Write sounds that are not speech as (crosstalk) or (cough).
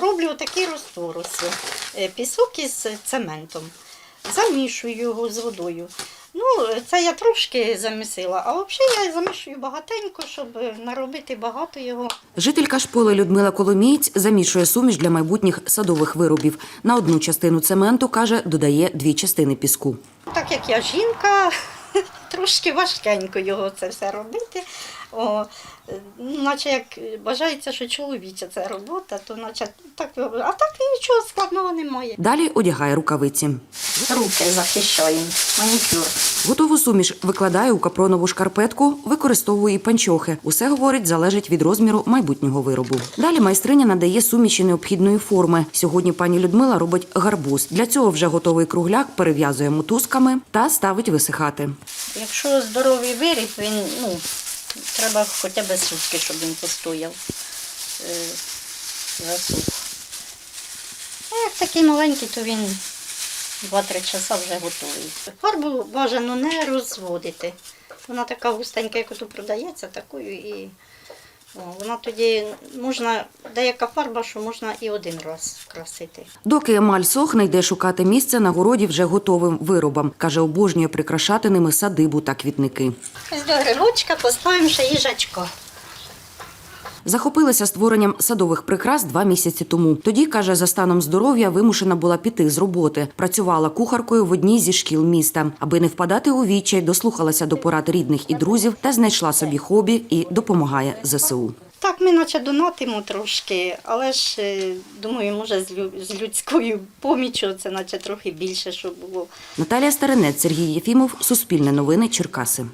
роблю такий розтвор, ось, е, пісок із цементом. Замішую його з водою. Ну, це я трошки замісила, а взагалі я замішую багатенько, щоб наробити багато його. Жителька шполи Людмила Коломієць замішує суміш для майбутніх садових виробів. На одну частину цементу, каже, додає дві частини піску. Так як я жінка, (laughs) трошки важкенько його це все робити. О, наче як бажається, що чоловіча це робота, то наче так, а так нічого складного немає. Далі одягає рукавиці. Руки захищаємо, манікюр. Готову суміш викладає у капронову шкарпетку, використовує і панчохи. Усе говорить, залежить від розміру майбутнього виробу. Далі майстриня надає суміші необхідної форми. Сьогодні пані Людмила робить гарбуз. Для цього вже готовий кругляк перев'язує мотузками та ставить висихати. Якщо здоровий виріб, він ну, треба хоча б сутки, щоб він постояв. Е, засух. А як такий маленький, то він 2-3 часа вже готовий. Фарбу бажано не розводити. Вона така густенька, як ото продається, такою і о, вона тоді можна, деяка фарба, що можна і один раз красити. Доки емаль сохне, йде шукати місце на городі вже готовим виробам. Каже, обожнює прикрашати ними садибу та квітники. Ось до грибочка поставимо ще їжачка. Захопилася створенням садових прикрас два місяці тому. Тоді, каже, за станом здоров'я вимушена була піти з роботи. Працювала кухаркою в одній зі шкіл міста. Аби не впадати у відчай, дослухалася до порад рідних і друзів та знайшла собі хобі і допомагає ЗСУ. Так, ми наче донатимо трошки, але ж е, думаю, може з лю- людською поміччю це наче трохи більше, щоб було. Наталія Старинець, Сергій Єфімов, Суспільне новини, Черкаси.